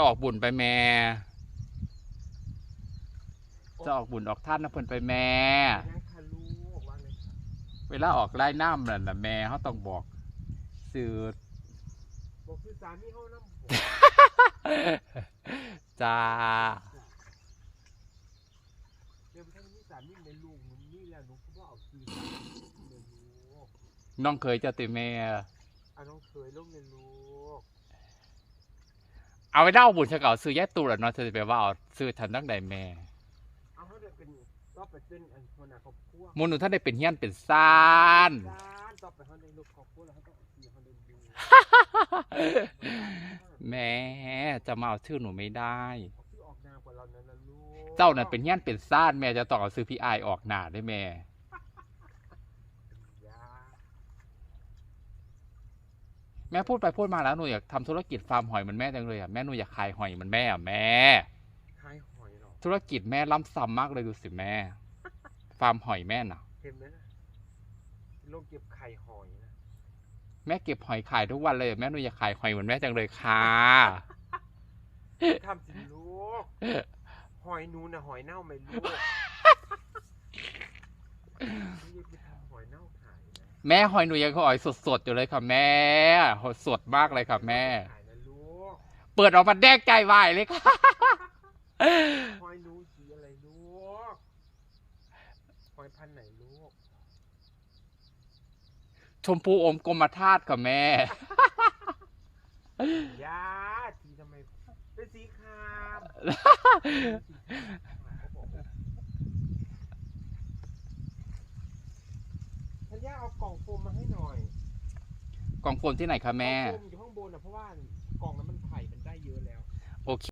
จะออกบุญไปแม่ จะออกบุญออกท่านนะเพิ่นไปแม่ยังค่ะลูกว่าไงคะเวลาออกไล่น้ำนั่นน่ะแม่เขาต้องบอกสื่อ บอกคือสามีเฮาน้ำหัวจ้า เดี๋ยวท่านมีสามีในลูกหนูนี่แหละหนูก็บ่เอาคืนในลูกน้องเคยเจะติแม่ อะน้องเคยลูกในลูก เอาไปเล่าบุญเฉก่าซื้อแย่ตูแล้วเนาะเธอจะไปว่าเอาซื้อทันตั้งใดแม่เอาเขาได้เป็นก็ไปเป็นอันคนน่ะครอบครัวมูลหนูท่านได้เป็นเฮียนเป็นซ่านการต่อไปเขาได้ลูกครอบครัวแล้วเขาต้องเอาคืนเขาได้ลูกแม่จะมาเอาชื่อหนูไม่ได้ เขาคือออกนามกว่าเรานั่นนะลูก เจ้านั่นเป็นเฮียนเป็นซ่านแม่จะต้องเอาซื้อพี่อายออกหน้าได้แม่ ยา แม่พูดไปพูดมาแล้วหนูอยากทำธุรกิจฟาร์มหอยเหมือนแม่จังเลยอะแม่หนูอยากขายหอยเหมือนแม่อะแม่คายหอยเหรอ ธุรกิจแม่ล้ำซ้ำมากเลยดูสิแม่ ฟาร์มหอยแม่น่ะ เห็นไหมนะโลกเก็บไข่หอยนะ แม่เก็บหอยขายทุกวันเลย แม่หนูอยากขายหอยเหมือนแม่จังเลยค่ะทำสิลูก หอยหนูนะหอยเน่าไหมลูกไม่ได้ไปทำหอยเน่าขายนะ แม่หอยหนูยังหอยสดๆอยู่เลยค่ะแม่หอยสดมากเลยค่ะแม่ ขายนะลูกเปิดออกมาแดกใจวายเลยค่ะ หอยหนูสีอะไรลูกหอยพันธุ์ไหนลูกชมพูอมกรมธาตุค่ะแม่ ยาสีทำไมเป็นสีครามทัน ย่าเอากล่องโฟมมาให้หน่อยกล่องโฟมที่ไหนคะแม่ กล่องโฟมอยู่ข้างบนนะเพราะว่ากล่องนั้นมันไผ่มันได้เยอะแล้ว โอเค